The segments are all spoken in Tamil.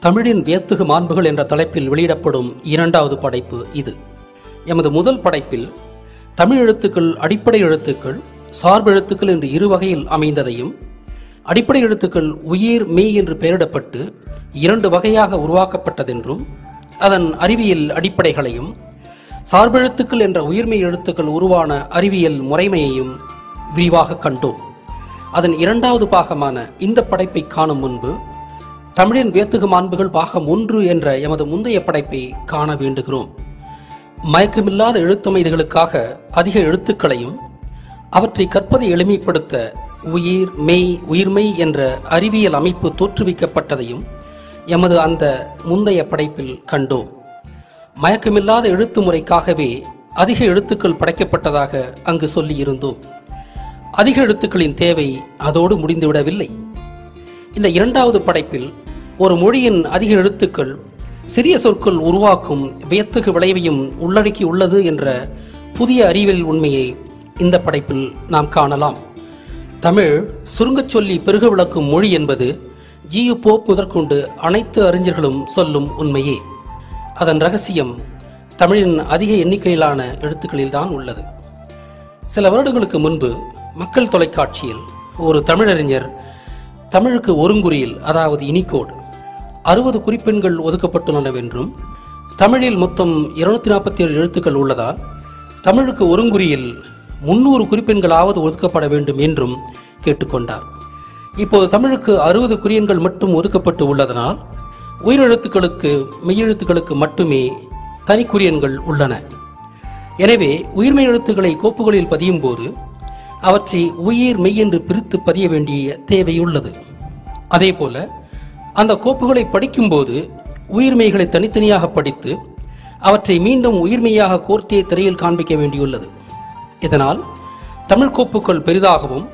தமிழின் வியத்துகு மாண்புகள் என்ற தலைப்பில் வெளியிடப்படும் இரண்டாவது படைப்பு இது. எமது முதல் படைப்பில் தமிழ் எழுத்துக்கள் அடிப்படை எழுத்துக்கள் சார்பு எழுத்துக்கள் என்று இரு வகையில் அமைந்ததையும் அடிப்படை எழுத்துக்கள் உயிர் மெய் என்று பெயரிடப்பட்டு இரண்டு வகையாக உருவாக்கப்பட்டதென்றும் அதன் அறிவியல் அடிப்படைகளையும் சார்பெழுத்துக்கள் என்ற உயிர்மெய் எழுத்துக்கள் உருவான அறிவியல் முறைமையையும் விரிவாக கண்டோம். அதன் இரண்டாவது பாகமான இந்த படைப்பை காணும் முன்பு தமிழின் வேத்துக மாண்புகள் பாகம் ஒன்று என்ற எமது முந்தைய படைப்பை காண வேண்டுகிறோம். மயக்கமில்லாத எழுத்தமைதிகளுக்காக அதிக எழுத்துக்களையும் அவற்றை கற்பதை எளிமைப்படுத்த உயிர் மெய் உயிர்மெய் என்ற அறிவியல் அமைப்பு தோற்றுவிக்கப்பட்டதையும் எமது அந்த முந்தைய படைப்பில் கண்டோம். மயக்கமில்லாத எழுத்து முறைக்காகவே அதிக எழுத்துக்கள் படைக்கப்பட்டதாக அங்கு சொல்லியிருந்தோம். அதிக எழுத்துக்களின் தேவை அதோடு முடிந்துவிடவில்லை. இந்த இரண்டாவது படைப்பில் ஒரு மொழியின் அதிக எழுத்துக்கள் சிறிய சொற்கள் உருவாக்கும் வியத்துக்கு விளைவையும் உள்ளடக்கி உள்ளது என்ற புதிய அறிவியல் உண்மையை இந்த படைப்பில் நாம் காணலாம். தமிழ் சுருங்கச் சொல்லி பெருக விளக்கும் மொழி என்பது ஜியு போப் முதற்கொண்டு அனைத்து அறிஞர்களும் சொல்லும் உண்மையே. அதன் ரகசியம் தமிழின் அதிக எண்ணிக்கையிலான எழுத்துக்களில்தான் உள்ளது. சில வருடங்களுக்கு முன்பு மக்கள் தொலைக்காட்சியில் ஒரு தமிழறிஞர் தமிழுக்கு ஒருங்குறியில் அதாவது இனிகோடு அறுபது குறிப்பெண்கள் ஒதுக்கப்பட்டுள்ளனவென்றும் தமிழில் மொத்தம் இருநூத்தி நாற்பத்தி ஏழு எழுத்துக்கள் உள்ளதால் தமிழுக்கு ஒருங்குறியில் முன்னூறு குறிப்பெண்களாவது ஒதுக்கப்பட வேண்டும் என்றும் கேட்டுக்கொண்டார். இப்போது தமிழுக்கு அறுபது குறியன்கள் மட்டும் ஒதுக்கப்பட்டு உள்ளதனால் உயிரெழுத்துக்களுக்கு மெய்யெழுத்துக்களுக்கு மட்டுமே தனிக்குறியன்கள் உள்ளன. எனவே உயிர்மெய் எழுத்துக்களை கோப்புகளில் பதியும் போது அவற்றை உயிர் மெய் என்று பிரித்து பதிய வேண்டிய தேவை உள்ளது. அதேபோல அந்த கோப்புகளை படிக்கும்போது உயிர்மெய்களை தனித்தனியாக படித்து அவற்றை மீண்டும் உயிர்மையாக கோர்த்தே திரையில் காண்பிக்க வேண்டியுள்ளது. இதனால் தமிழ் கோப்புகள் பெரிதாகவும்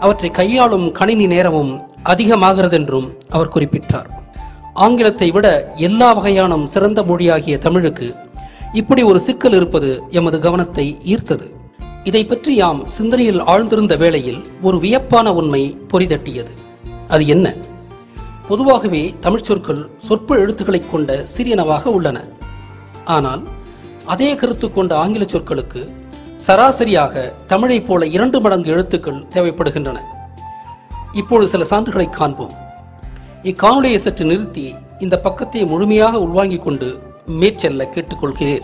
அவற்றை கையாளும் கணினி நேரமும் அதிகமாகிறதென்றும் அவர் குறிப்பிட்டார். ஆங்கிலத்தை விட எல்லா வகையான சிறந்த மொழியாகிய தமிழுக்கு இப்படி ஒரு சிக்கல் இருப்பது எமது கவனத்தை ஈர்த்தது. இதை பற்றி யாம் சிந்தனையில் ஆழ்ந்திருந்த வேளையில் ஒரு வியப்பான உண்மை பொறிதட்டியது. அது என்ன? பொதுவாகவே தமிழ் சொற்கள் சொற்ப எழுத்துக்களை கொண்ட சிறியனவாக உள்ளன. ஆனால் அதே கருத்து கொண்ட ஆங்கில சொற்களுக்கு சராசரியாக தமிழைப் போல இரண்டு மடங்கு எழுத்துக்கள் தேவைப்படுகின்றன. இப்பொழுது சில சான்றுகளை காண்போம். இக்காணொலியை சற்று நிறுத்தி இந்த பக்கத்தை முழுமையாக உள்வாங்கிக் கொண்டு மேற்செல்ல கேட்டுக்கொள்கிறேன்.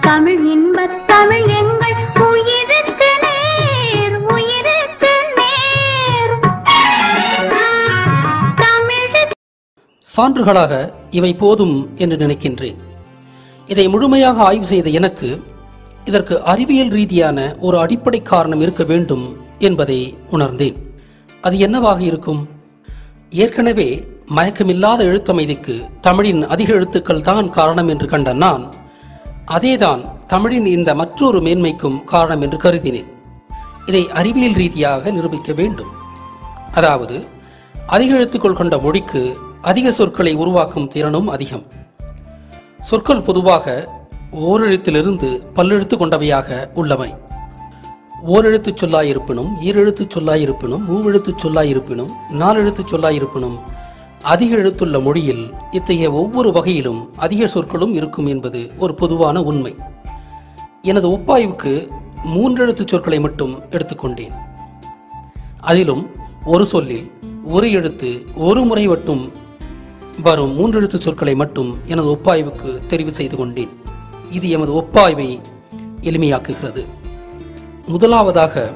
தமிழ் இன்பத் தமிழ் எங்கள் உயிருக்கு நேர் உயிருக்கு நேர். சான்றுகளாக இவை போதும் என்று நினைக்கின்றேன். இதை முழுமையாக ஆய்வு செய்த எனக்கு இதற்கு அறிவியல் ரீதியான ஒரு அடிப்படை காரணம் இருக்க வேண்டும் என்பதை உணர்ந்தேன். அது என்னவாக இருக்கும்? ஏற்கனவே மயக்கமில்லாத எழுத்தமைதிக்கு தமிழின் அதிக எழுத்துக்கள் தான் காரணம் என்று கண்ட நான் அதேதான் தமிழின் இந்த மற்றொரு மேன்மைக்கும் காரணம் என்று கருதினேன். இதை அறிவியல் ரீதியாக நிரூபிக்க வேண்டும். அதாவது அதிக எழுத்துக்கள் கொண்ட மொழிக்கு அதிக சொற்களை உருவாக்கும் திறனும் அதிகம். சொற்கள் பொதுவாக ஓரெழுத்திலிருந்து பல்லெழுத்து கொண்டவையாக உள்ளவை. ஓரெழுத்துச் சொல்லாயிருப்பினும் ஈரெழுத்துச் சொல்லாயிருப்பினும் மூவெழுத்து சொல்லாயிருப்பினும் நாலெழுத்துச் சொல்லாயிருப்பினும் அதிக எழுத்துள்ள மொழியில் இத்தகைய ஒவ்வொரு வகையிலும் அதிக சொற்களும் இருக்கும் என்பது ஒரு பொதுவான உண்மை. எனது ஒப்பாய்வுக்கு மூன்றெழுத்துச் சொற்களை மட்டும் எடுத்துக்கொண்டேன். அதிலும் ஒரு சொல்லில் ஒரு எழுத்து ஒரு முறை மட்டும் வரும் மூன்றெழுத்து சொற்களை மட்டும் எனது ஒப்பாய்வுக்கு தெரிவு செய்து கொண்டேன். இது எமது ஒப்பாய்வை எளிமையாக்குகிறது. முதலாவதாக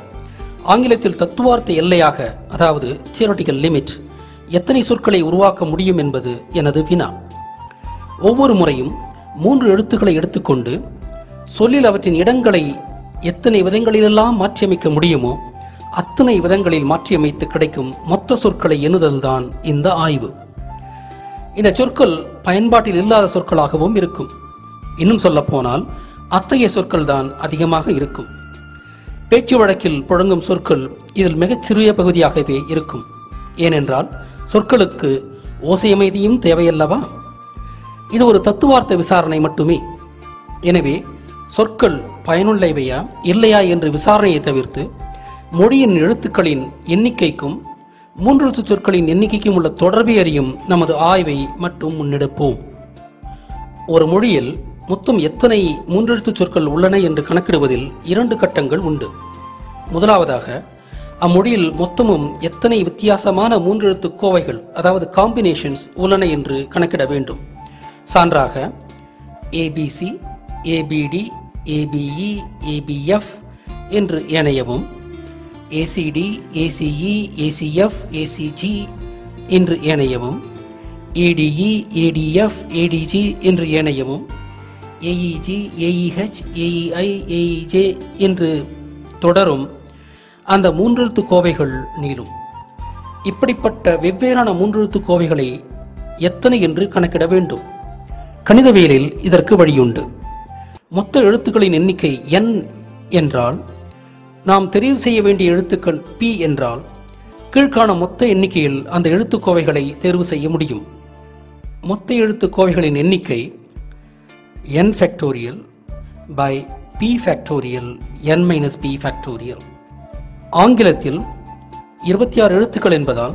ஆங்கிலத்தில் தத்துவார்த்த எல்லையாக அதாவது தியரட்டிக்கல் லிமிட் எத்தனை சொற்களை உருவாக்க முடியும் என்பது எனது வினா. ஒவ்வொரு முறையும் மூன்று எழுத்துக்களை எடுத்துக்கொண்டு சொல்லில் அவற்றின் இடங்களை எத்தனை விதங்களிலெல்லாம் மாற்றியமைக்க முடியுமோ அத்தனை விதங்களில் மாற்றியமைத்து கிடைக்கும் மொத்த சொற்களை எண்ணுதல்தான் இந்த ஆய்வு. இந்த சொற்கள் பயன்பாட்டில் இல்லாத சொற்களாகவும் இருக்கும். இன்னும் சொல்லப்போனால் அத்தகைய சொற்கள் தான் அதிகமாக இருக்கும். பேச்சு வழக்கில் புழங்கும் சொற்கள் இதில் மிகச் சிறிய பகுதியாகவே இருக்கும். ஏனென்றால் சொற்களுக்கு ஓசையமைதியும் தேவையல்லவா? இது ஒரு தத்துவார்த்த விசாரணை மட்டுமே. எனவே சொற்கள் பயனுள்ளவையா இல்லையா என்று விசாரணையை தவிர்த்து மொழியின் எழுத்துக்களின் எண்ணிக்கைக்கும் மூன்றெழுத்து சொற்களின் எண்ணிக்கைக்கும் உள்ள தொடர்பை அறியும் நமது ஆய்வை மட்டும் முன்னெடுப்போம். ஒரு மொழியில் மொத்தம் எத்தனை மூன்றெழுத்து சொற்கள் உள்ளன என்று கணக்கிடுவதில் இரண்டு கட்டங்கள் உண்டு. முதலாவதாக அம்மொழியில் மொத்தமும் எத்தனை வித்தியாசமான மூன்றெழுத்து கோவைகள் அதாவது காம்பினேஷன்ஸ் உள்ளன என்று கணக்கிட வேண்டும். சான்றாக ஏபிசி ஏபிடி ஏபிஇ ஏபிஎஃப் என்று இணையவும் ஏசிடி ஏசிஇ ஏசிஎஃப் ஏசிஜி என்று இணையவும் ஏடிஇ ஏடிஎஃப் ஏடிஜி என்று இணையவும் ஏஇஜி ஏஇஹெச் ஏஇஐ ஏஇஜே என்று தொடரும் அந்த மூன்றெழுத்து கோவைகள் நீளும். இப்படிப்பட்ட வெவ்வேறான மூன்றெழுத்து கோவைகளை எத்தனை என்று கணக்கிட வேண்டும். கணிதவியலில் இதற்கு வழியுண்டு. மொத்த எழுத்துக்களின் எண்ணிக்கை n என்றால் நாம் தெரிவு செய்ய வேண்டிய எழுத்துக்கள் p என்றால் கீழ்காண மொத்த எண்ணிக்கையில் அந்த எழுத்துக்கோவைகளை தேர்வு செய்ய முடியும். மொத்த எழுத்துக்கோவைகளின் எண்ணிக்கை n factorial by P factorial n minus P factorial ஆங்கிலத்தில் இருபத்தி ஆறு எழுத்துக்கள் என்பதால்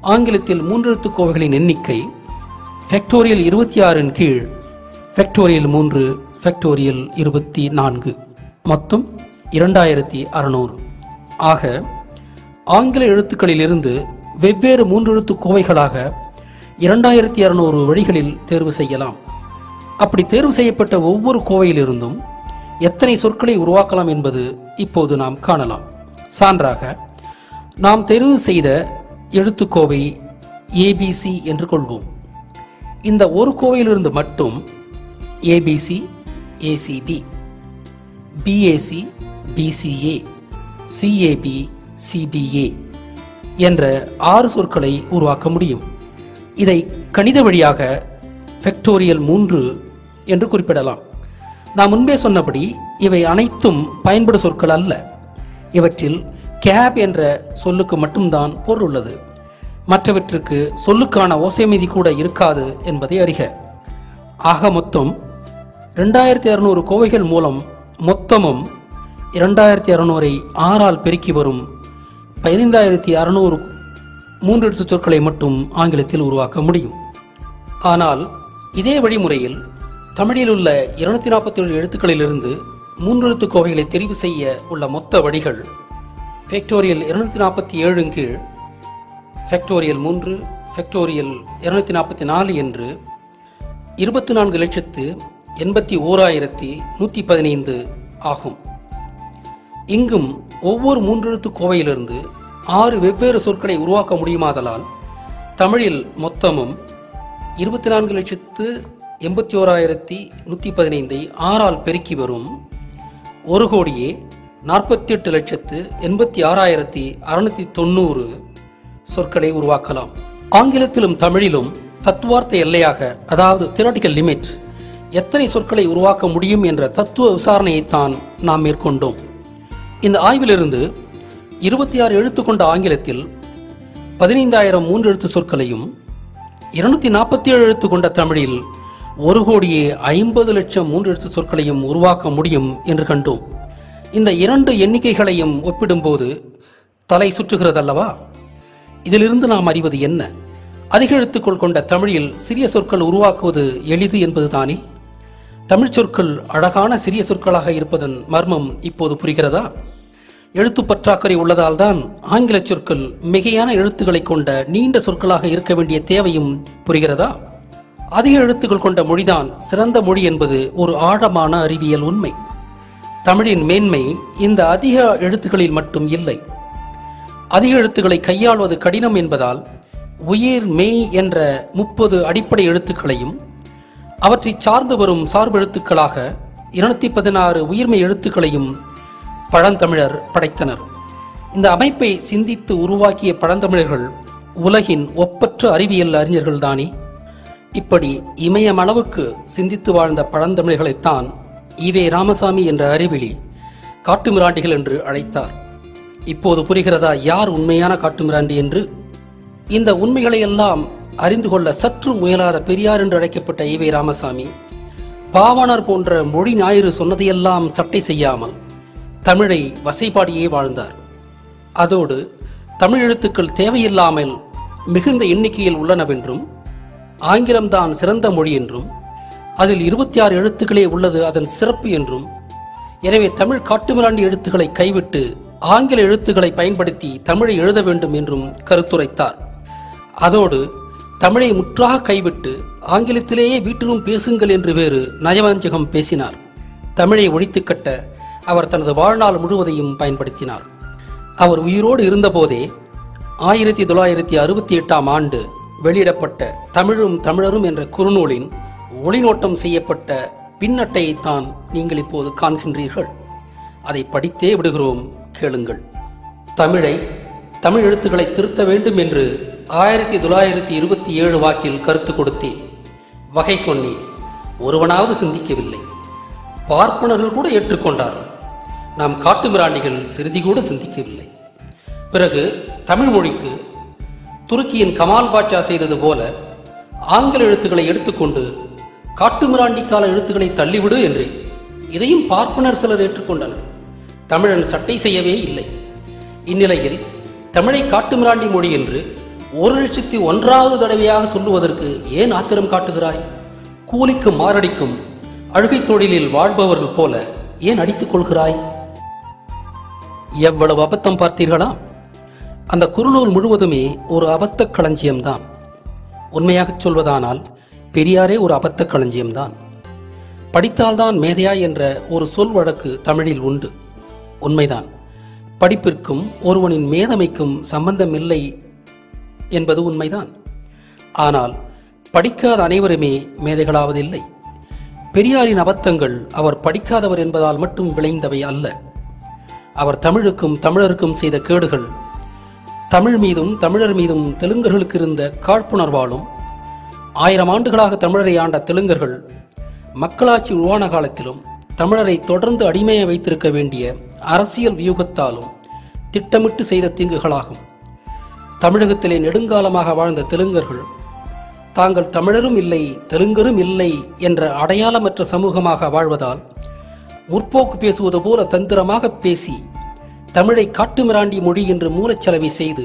ஆங்கிலத்தில் மூன்று எழுத்துக்கோவைகளின் எண்ணிக்கை ஃபேக்டோரியல் இருபத்தி ஆறின் கீழ் ஃபேக்டோரியல் மூன்று ஃபேக்டோரியல் இருபத்தி நான்கு. மொத்தம் இரண்டாயிரத்தி அறநூறு. ஆக ஆங்கில எழுத்துக்களிலிருந்து வெவ்வேறு மூன்று எழுத்து கோவைகளாக இரண்டாயிரத்தி அறநூறு வழிகளில் தேர்வு செய்யலாம். அப்படி தேர்வு செய்யப்பட்ட ஒவ்வொரு கோவையிலிருந்தும் எத்தனை சொற்களை உருவாக்கலாம் என்பது இப்போது நாம் காணலாம். சான்றாக நாம் தெரிவு செய்த எழுத்துக்கோவை ஏபிசி என்று கொள்வோம். இந்த ஒரு கோவையிலிருந்து மட்டும் A B C A C B B A C B C A C A B C B A என்ற ஆறு சொற்களை உருவாக்க முடியும். இதை கணித வழியாக ஃபெக்டோரியல் மூன்று என்று குறிப்பிடலாம். நான் முன்பே சொன்னபடி இவை அனைத்தும் பயன்படு சொற்கள் அல்ல. இவற்றில் கேப் என்ற சொல்லுக்கு மட்டும்தான் பொருள் உள்ளது. மற்றவற்றுக்கு சொல்லுக்கான ஓசைமீதி கூட இருக்காது என்பதை அறிக. ஆக மொத்தம் ரெண்டாயிரத்தி அறுநூறு கோவைகள் மூலம் மொத்தமும் இரண்டாயிரத்தி அறுநூறை ஆறால் பெருக்கி வரும் பதினைந்தாயிரத்தி அறுநூறு மூன்று எழுத்து சொற்களை மட்டும் ஆங்கிலத்தில் உருவாக்க முடியும். ஆனால் இதே வழிமுறையில் தமிழில் உள்ள இருநூத்தி நாற்பத்தி ஏழு எழுத்துக்களிலிருந்து மூன்றெழுத்து கோவைகளை தெரிவு செய்ய உள்ள மொத்த வழிகள் ஃபேக்டோரியல் இருநூத்தி நாற்பத்தி ஏழு கீழ் ஃபேக்டோரியல் மூன்று ஃபேக்டோரியல் இருநூத்தி நாற்பத்தி நாலு என்று இருபத்தி நான்கு லட்சத்து எண்பத்தி ஓராயிரத்தி நூற்றி பதினைந்து ஆகும். இங்கும் ஒவ்வொரு மூன்றெழுத்து கோவையிலிருந்து ஆறு வெவ்வேறு சொற்களை உருவாக்க முடியுமாதலால் தமிழில் மொத்தமும் இருபத்தி நான்கு லட்சத்து எண்பத்தி ஓராயிரத்தி நூற்றி பதினைந்தை ஆறால் பெருக்கி வரும் ஒரு கோடியே நாற்பத்தி எட்டு லட்சத்து எண்பத்தி ஆறாயிரத்தி அறுநூத்தி தொண்ணூறு சொற்களை உருவாக்கலாம். ஆங்கிலத்திலும் தமிழிலும் தத்துவார்த்த எல்லையாக அதாவது தியரட்டிக்கல் லிமிட் எத்தனை சொற்களை உருவாக்க முடியும் என்ற தத்துவ விசாரணையைத்தான் நாம் மேற்கொண்டோம். இந்த ஆய்விலிருந்து இருபத்தி ஆறு எழுத்து கொண்ட ஆங்கிலத்தில் பதினைந்தாயிரம் மூன்று எழுத்து சொற்களையும் இருநூத்தி நாற்பத்தி ஏழு எழுத்து கொண்ட தமிழில் ஒரு கோடியே ஐம்பது லட்சம் மூன்று எழுத்து சொற்களையும் உருவாக்க முடியும் என்று கண்டோம். இந்த இரண்டு எண்ணிக்கைகளையும் ஒப்பிடும்போது தலை சுற்றுகிறதல்லவா? இதிலிருந்து நாம் அறிவது என்ன? அதிக எழுத்துக்கள் கொண்ட தமிழில் சிறிய சொற்கள் உருவாக்குவது எளிது என்பதுதானே? தமிழ்ச் சொற்கள் அழகான சிறிய சொற்களாக இருப்பதன் மர்மம் இப்போது புரிகிறதா? எழுத்து பற்றாக்குறை உள்ளதால் தான் ஆங்கில சொற்கள் மிகையான எழுத்துக்களை கொண்ட நீண்ட சொற்களாக இருக்க வேண்டிய தேவையும் புரிகிறதா? அதிக எழுத்துக்கள் கொண்ட மொழிதான் சிறந்த மொழி என்பது ஒரு ஆழமான அறிவியல் உண்மை. தமிழின் மேன்மை இந்த அதிக எழுத்துக்களில் மட்டும் இல்லை. அதிக எழுத்துக்களை கையாள்வது கடினம் என்பதால் உயிர் மெய் என்ற முப்பது அடிப்படை எழுத்துக்களையும் அவற்றை சார்ந்து வரும் சார்பு எழுத்துக்களாக இருநூத்தி பதினாறு உயிர்மை எழுத்துக்களையும் பழந்தமிழர் படைத்தனர். இந்த அமைப்பை சிந்தித்து உருவாக்கிய பழந்தமிழர்கள் உலகின் ஒப்பற்ற அறிவியல் அறிஞர்கள் தானே இப்படி இமயமளவுக்கு சிந்தித்து வாழ்ந்த பழந்தமிழர்களைத்தான் ஈவே ராமசாமி என்ற அறிவிலி காட்டுமிராண்டிகள் என்று அழைத்தார். இப்போது புரிகிறதா யார் உண்மையான காட்டுமிராண்டி என்று? இந்த உண்மைகளை எல்லாம் அறிந்து கொள்ள சற்று முயலாத பெரியார் என்று அழைக்கப்பட்ட ஈவே ராமசாமி பாவாணர் போன்ற மொழி ஞாயிறு சொன்னதையெல்லாம் சட்டை செய்யாமல் தமிழை வசைபாடியே வாழ்ந்தார். அதோடு தமிழ் எழுத்துக்கள் தேவையில்லாமல் மிகுந்த எண்ணிக்கையில் உள்ளனவென்றும் ஆங்கிலம்தான் சிறந்த மொழி என்றும் அதில் இருபத்தி ஆறு எழுத்துக்களே உள்ளது அதன் சிறப்பு என்றும் எனவே தமிழ் காட்டுமிராண்டி எழுத்துக்களை கைவிட்டு ஆங்கில எழுத்துக்களை பயன்படுத்தி தமிழை எழுத வேண்டும் என்றும் கருத்துரைத்தார். அதோடு தமிழை முற்றாக கைவிட்டு ஆங்கிலத்திலேயே வீட்டிலும் பேசுங்கள் என்று வேறு நயவஞ்சகம் பேசினார். தமிழை ஒழித்துக்கட்ட அவர் தனது வாழ்நாள் முழுவதையும் பயன்படுத்தினார். அவர் உயிரோடு இருந்தபோதே ஆயிரத்தி தொள்ளாயிரத்தி அறுபத்தி எட்டாம் ஆண்டு வெளியிடப்பட்ட தமிழும் தமிழரும் என்ற குறுநூலின் ஒளிநோட்டம் செய்யப்பட்ட பின்னட்டையைத்தான் நீங்கள் இப்போது காண்கின்றீர்கள். அதை படித்தே விடுகிறோம் கேளுங்கள். தமிழை தமிழ் எழுத்துக்களை திருத்த வேண்டும் என்று ஆயிரத்தி தொள்ளாயிரத்தி இருபத்தி ஏழு வாக்கில் கருத்து கொடுத்தேன். வகை சொன்னேன் ஒருவனாவது சிந்திக்கவில்லை. பார்ப்பனர்கள் கூட ஏற்றுக்கொண்டார்கள். நாம் காட்டுமிராண்டிகள் சிறிதி கூட சிந்திக்கவில்லை. பிறகு தமிழ் மொழிக்கு துருக்கியின் கமால் பாட்சா செய்தது போல ஆங்கில எழுத்துக்களை எடுத்துக்கொண்டு காட்டுமிராண்டி கால எழுத்துக்களை தள்ளிவிடு என்றேன். இதையும் பார்ப்பனர் சிலர் ஏற்றுக்கொண்டனர். தமிழன் சட்டை செய்யவே இல்லை. இந்நிலையில் தமிழை காட்டுமிராண்டி மொழி என்று ஒரு லட்சத்தி ஒன்றாவது தடவையாக சொல்லுவதற்கு ஏன் ஆத்திரம் காட்டுகிறாய்? கூலிக்கு மாரடிக்கும் அழுகை தொழிலில் வாழ்பவர்கள் போல ஏன் அடித்துக் கொள்கிறாய்? எவ்வளவு அபத்தம் பார்த்தீர்களா? அந்த குறுநூல் முழுவதுமே ஒரு அபத்த களஞ்சியம்தான் உண்மையாகச் சொல்வதானால் பெரியாரே ஒரு அபத்த களஞ்சியம்தான் படித்தால்தான் மேதையா என்ற ஒரு சொல் வழக்கு தமிழில் உண்டு. உண்மைதான். படிப்பிற்கும் ஒருவனின் மேதமைக்கும் சம்பந்தமில்லை என்பது உண்மைதான். ஆனால் படிக்காத அனைவருமே மேதைகளாவதில்லை. பெரியாரின் அபத்தங்கள் அவர் படிக்காதவர் என்பதால் மட்டும் விளைந்தவை அல்ல. அவர் தமிழுக்கும் தமிழருக்கும் செய்த கேடுகள் தமிழ் மீதும் தமிழர் மீதும் தெலுங்கர்களுக்கு இருந்த காழ்ப்புணர்வாலும் ஆயிரம் ஆண்டுகளாக தமிழரை ஆண்ட தெலுங்கர்கள் மக்களாட்சி உருவான காலத்திலும் தமிழரை தொடர்ந்து அடிமையை வைத்திருக்க வேண்டிய அரசியல் வியூகத்தாலும் திட்டமிட்டு செய்த தீங்குகளாகும். தமிழகத்திலே நெடுங்காலமாக வாழ்ந்த தெலுங்கர்கள் தாங்கள் தமிழரும் இல்லை தெலுங்கரும் இல்லை என்ற அடையாளமற்ற சமூகமாக வாழ்வதால் முற்போக்கு பேசுவது போல தந்திரமாக பேசி தமிழை காட்டுமிராண்டி மொழி என்று மூலச்சலவை செய்து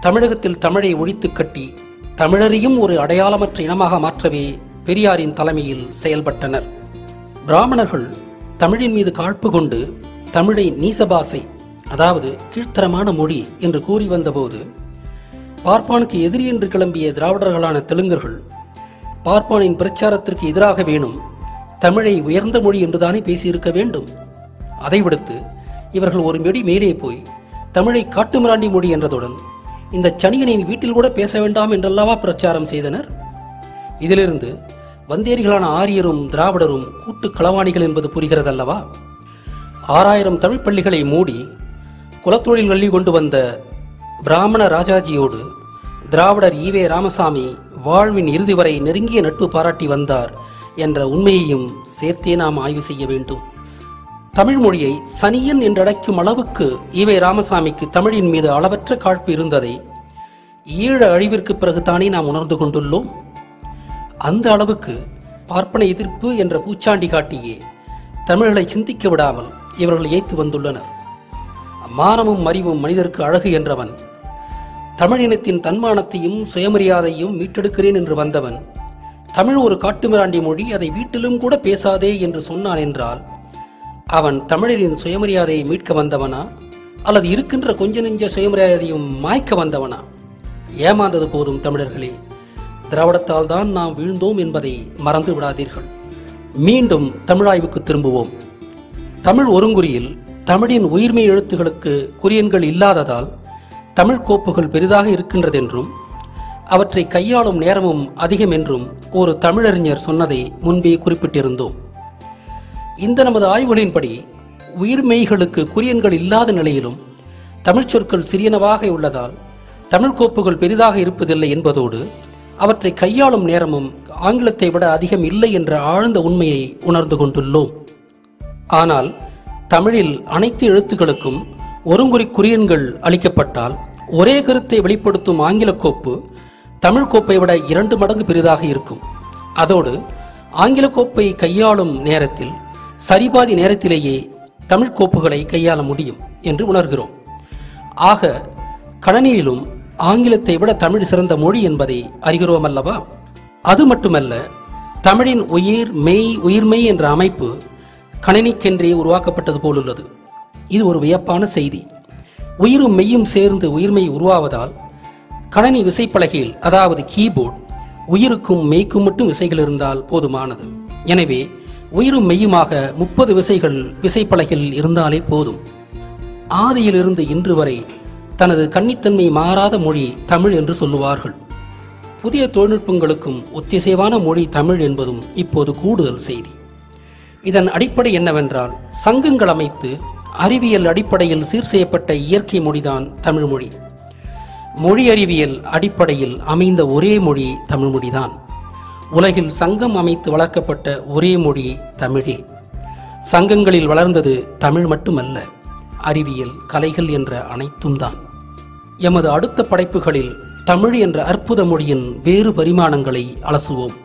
தமிழகத்தில் தமிழை ஒழித்து கட்டி தமிழரையும் ஒரு அடையாளமற்ற இனமாக மாற்றவே பெரியாரின் தலைமையில் செயல்பட்டனர். பிராமணர்கள் தமிழின் மீது காழ்ப்பு கொண்டு தமிழை நீசபாசை அதாவது கீழ்த்தரமான மொழி என்று கூறி வந்தபோது பார்ப்பானுக்கு எதிரி என்று கிளம்பிய திராவிடர்களான தெலுங்கர்கள் பார்ப்பானின் பிரச்சாரத்திற்கு எதிராக வேணும் தமிழை உயர்ந்த மொழி என்றுதானே பேசியிருக்க வேண்டும்? அதை விடுத்து இவர்கள் ஒரு மெடி மேலே போய் தமிழை காட்டுமிராண்டி மொழி என்றதுடன் இந்த சனியனின் வீட்டில் கூட பேச வேண்டாம் என்றல்லவா பிரச்சாரம் செய்தனர்? இதிலிருந்து வந்தேரிகளான ஆரியரும் திராவிடரும் கூட்டு களவாணிகள் என்பது புரிகிறதல்லவா? ஆறாயிரம் தமிழ் பள்ளிகளை மூடி குலத்தொழில் வள்ளி கொண்டு வந்த பிராமண ராஜாஜியோடு திராவிடர் ஈவே ராமசாமி வாழ்வின் இறுதி வரை நெருங்கிய நட்பு பாராட்டி வந்தார் என்ற உண்மையையும் சேர்த்தே நாம் ஆய்வு செய்ய வேண்டும். தமிழ் மொழியை சனியன் என்றழைக்கும் அளவுக்கு ஈவே ராமசாமிக்கு தமிழின் மீது அளவற்ற காழ்ப்பு இருந்ததை ஈழ அழிவிற்கு பிறகுதானே நாம் உணர்ந்து கொண்டுள்ளோம். அந்த அளவுக்கு பார்ப்பன எதிர்ப்பு என்ற பூச்சாண்டி காட்டியே தமிழர்களை சிந்திக்க விடாமல் இவர்கள் ஏய்த்து வந்துள்ளனர். மானமும் அறிவும் மனிதருக்கு அழகு என்றவன் தமிழினத்தின் தன்மானத்தையும் சுயமரியாதையும் மீட்டெடுக்கிறேன் என்று வந்தவன் தமிழ் ஒரு காட்டுமிராண்டி மொழி அதை வீட்டிலும் கூட பேசாதே என்று சொன்னான் என்றால் அவன் தமிழரின் சுயமரியாதையை மீட்க வந்தவனா? அல்லது இருக்கின்ற கொஞ்ச நெஞ்ச சுயமரியாதையும் மாய்க்க வந்தவனா? ஏமாந்தது போதும் தமிழர்களே. திராவிடத்தால் தான் நாம் வீழ்ந்தோம் என்பதை மறந்து விடாதீர்கள். மீண்டும் தமிழாய்வுக்கு திரும்புவோம். தமிழ் ஒருங்குறியில் தமிழின் உயிர்மை எழுத்துகளுக்கு குறியன்கள் இல்லாததால் தமிழ் கோப்புகள் பெரிதாக இருக்கின்றதென்றும் அவற்றை கையாளும் நேரமும் அதிகம் என்றும் ஒரு தமிழறிஞர் சொன்னதை முன்பே குறிப்பிட்டிருந்தோம். இந்த நமது ஆய்வுகளின்படி உயிர்மெய்களுக்கு குறியன்கள் இல்லாத நிலையிலும் தமிழ்ச்சொற்கள் சிறியனவாக உள்ளதால் தமிழ் கோப்புகள் பெரிதாக இருப்பதில்லை என்பதோடு அவற்றை கையாளும் நேரமும் ஆங்கிலத்தை விட அதிகம் இல்லை என்ற ஆழ்ந்த உண்மையை உணர்ந்து கொண்டுள்ளோம். ஆனால் தமிழில் அனைத்து எழுத்துக்களுக்கும் ஒருங்குறி குறியன்கள் அளிக்கப்பட்டால் ஒரே கருத்தை வெளிப்படுத்தும் ஆங்கில கோப்பு தமிழ் கோப்பை விட இரண்டு மடங்கு பெரிதாக இருக்கும். அதோடு ஆங்கில கோப்பை கையாளும் நேரத்தில் சரிபாதி நேரத்திலேயே தமிழ் கோப்புகளை கையாள முடியும் என்று உணர்கிறோம். ஆக கணனியிலும் ஆங்கிலத்தை விட தமிழ் சிறந்த மொழி என்பதை அறிகிறோம் அல்லவா? அது மட்டுமல்ல தமிழின் உயிர் மெய் உயிர்மெய் என்ற அமைப்பு கணினிக்கென்றே உருவாக்கப்பட்டது போலுள்ளது இது ஒரு வியப்பான செய்தி. உயிரும் மெய்யும் சேர்ந்து உயிர்மெய் உருவாவதால் கணனி விசைப்பலகையில் அதாவது கீபோர்ட் உயிருக்கும் மெய்க்கும் மட்டும் விசைகள் இருந்தால் போதுமானது. எனவே உயிரும் மெய்யுமாக முப்பது விசைகள் விசைப்பலகையில் இருந்தாலே போதும். ஆதியிலிருந்து இன்று வரை தனது கன்னித்தன்மை மாறாத மொழி தமிழ் என்று சொல்லுவார்கள். புதிய தொழில்நுட்பங்களுக்கும் ஒத்திசைவான மொழி தமிழ் என்பதும் இப்போது கூடுதல் செய்தி. இதன் அடிப்படை என்னவென்றால் சங்கங்கள் அமைத்து அறிவியல் அடிப்படையில் சீர் செய்யப்பட்ட இயற்கை மொழிதான் தமிழ்மொழி மொழி. அறிவியல் அடிப்படையில் அமைந்த ஒரே மொழி தமிழ்மொழிதான் உலகில் சங்கம் அமைத்து வளர்க்கப்பட்ட ஒரே மொழி தமிழே. சங்கங்களில் வளர்ந்தது தமிழ் மட்டுமல்ல அறிவியல் கலைகள் என்ற அனைத்தும் தான் எமது அடுத்த படைப்புகளில் தமிழ் என்ற அற்புத மொழியின் வேறு பரிமாணங்களை அலசுவோம்.